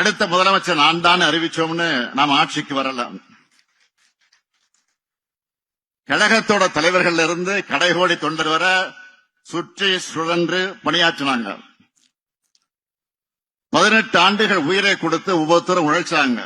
அடுத்த முதலமைச்சர் நான் தான் அறிவிச்சோம்னு நாம் ஆட்சிக்கு வரலாம் கழகத்தோட தலைவர்கள் இருந்து கடைகோடி தொண்டர் வர சுற்றி சுழன்று பணியாற்றினாங்க. பதினெட்டு ஆண்டுகள் உயிரை கொடுத்து ஒவ்வொருத்தரும் உழைச்சாங்க.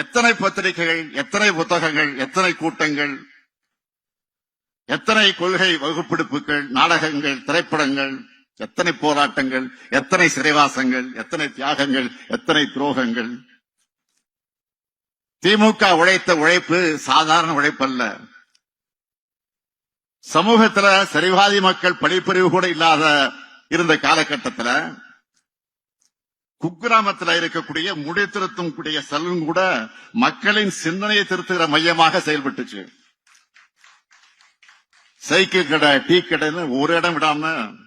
எத்தனை பத்திரிகைகள் எத்தனை புத்தகங்கள் எத்தனை கூட்டங்கள் எத்தனை கொள்கை வகுப்பிடுப்புகள் நாடகங்கள் திரைப்படங்கள் எத்தனை போராட்டங்கள் எத்தனை சிறைவாசங்கள் எத்தனை தியாகங்கள் எத்தனை துரோகங்கள். திமுக உழைத்த உழைப்பு சாதாரண உழைப்பல்ல. சமூகத்துல சரிவாதி மக்கள் படிப்பறிவு கூட இல்லாத இருந்த காலகட்டத்துல குக்கிராமத்துல இருக்கக்கூடிய முடி திருத்தும் கூடிய செல்வம் கூட மக்களின் சிந்தனையை திருத்துகிற மையமாக செயல்பட்டுச்சு. சைக்கிள் கடை டீ கடைன்னு ஒரு இடம் விடாம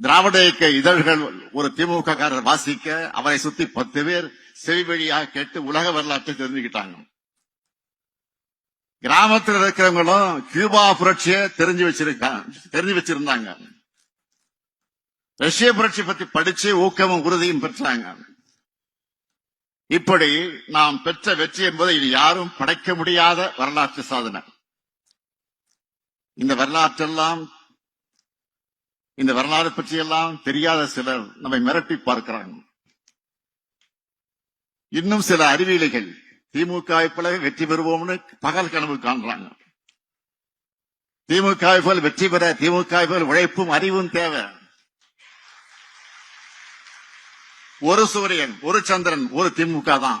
திராவிட இயக்க இதழ்கள் ஒரு திமுக காரர் வாசிக்க அவரை சுத்தி பத்து பேர் செவி வழியாக கேட்டு உலக வரலாற்றை தெரிஞ்சுக்கிட்டாங்க. கிராமத்தில் இருக்கிறவங்களும் கியூபா புரட்சிய தெரிஞ்சு வச்சிருக்காங்க தெரிஞ்சு வச்சிருந்தாங்க. ரஷ்ய புரட்சி பத்தி படிச்சு ஊக்கமும் உறுதியும் பெற்றாங்க. இப்படி நாம் பெற்ற வெற்றி என்பதை இனி யாரும் படைக்க முடியாத வரலாற்று சாதனை. இந்த வரலாற்றெல்லாம் இந்த வரலாறு பற்றியெல்லாம் தெரியாத சிலர் நம்மை மிரட்டி பார்க்கிறாங்க. இன்னும் சில அறிவியலிகள் திமுக போல வெற்றி பெறுவோம்னு பகல் கனவு காண்றாங்க. திமுக போல் வெற்றி பெற திமுக போல் உழைப்பும் அறிவும் தேவை. ஒரு சூரியன் ஒரு சந்திரன் ஒரு திமுக தான்.